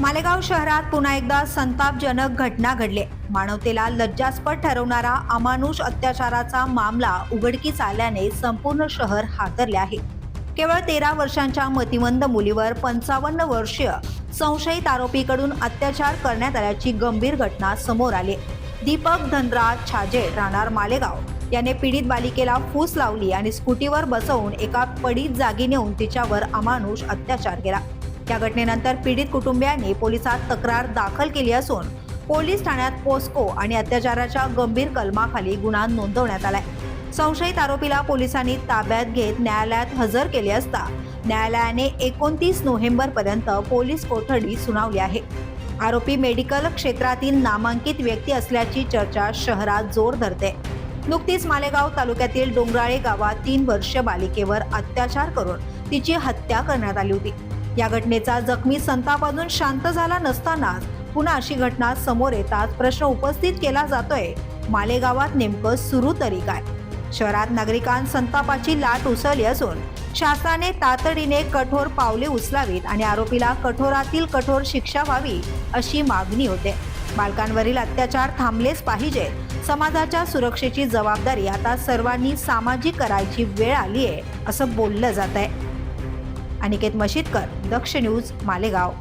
मालेगाव शहरात पुन्हा एकदा संतापजनक घटना घडली. मानवतेला लज्जास्पद ठरवणारा अमानुष अत्याचाराचा मामला उघडकीस आल्याने संपूर्ण शहर हादरले आहे. केवळ तेरा वर्षांच्या मतिमंद मुलीवर पंचावन्न वर्षीय संशयित आरोपीकडून अत्याचार करण्यात आल्याची गंभीर घटना समोर आली. दीपक धनराज छाजे राहणार मालेगाव. याने पीडित बालिकेला फूस लावली आणि स्कूटीवर बसवून एका पडीत जागी नेऊन तिच्यावर अमानुष अत्याचार केला. या घटनेनंतर पीडित कुटुंबियांनी पोलिसात तक्रार दाखल केली असून पोलीस ठाण्यात पोस्को आणि अत्याचाराच्या गंभीर कलमाखाली गुन्हा नोंदवण्यात आलाय. संशयित आरोपीला पोलिसांनी ताब्यात घेत न्यायालयात हजर केले असता न्यायालयाने एकोणतीस नोव्हेंबर पर्यंत पोलीस कोठडी सुनावली आहे. आरोपी मेडिकल क्षेत्रातील नामांकित व्यक्ती असल्याची चर्चा शहरात जोर धरते. नुकतीच मालेगाव तालुक्यातील डोंगराळे गावात तीन वर्ष बालिकेवर अत्याचार करून तिची हत्या करण्यात आली होती. या घटनेचा जखमी संतापातून शांत झाला नसतानाच पुन्हा अशी घटना समोर येतात प्रश्न उपस्थित केला जातोय. मालेगावात नेमकं सुरू तरी काय? शहरात नागरिकांत संतापाची लाट उसळली असून शासनाने तातडीने कठोर पावले उचलावीत आणि आरोपीला कठोरातील कठोर शिक्षा व्हावी अशी मागणी होते. बालकांवरील अत्याचार थांबलेच पाहिजे. समाजाच्या सुरक्षेची जबाबदारी आता सर्वांनी सामाजिक करायची वेळ आली आहे असं बोललं जात आहे अनिकेत मशीदकर दक्ष न्यूज मालेगाव.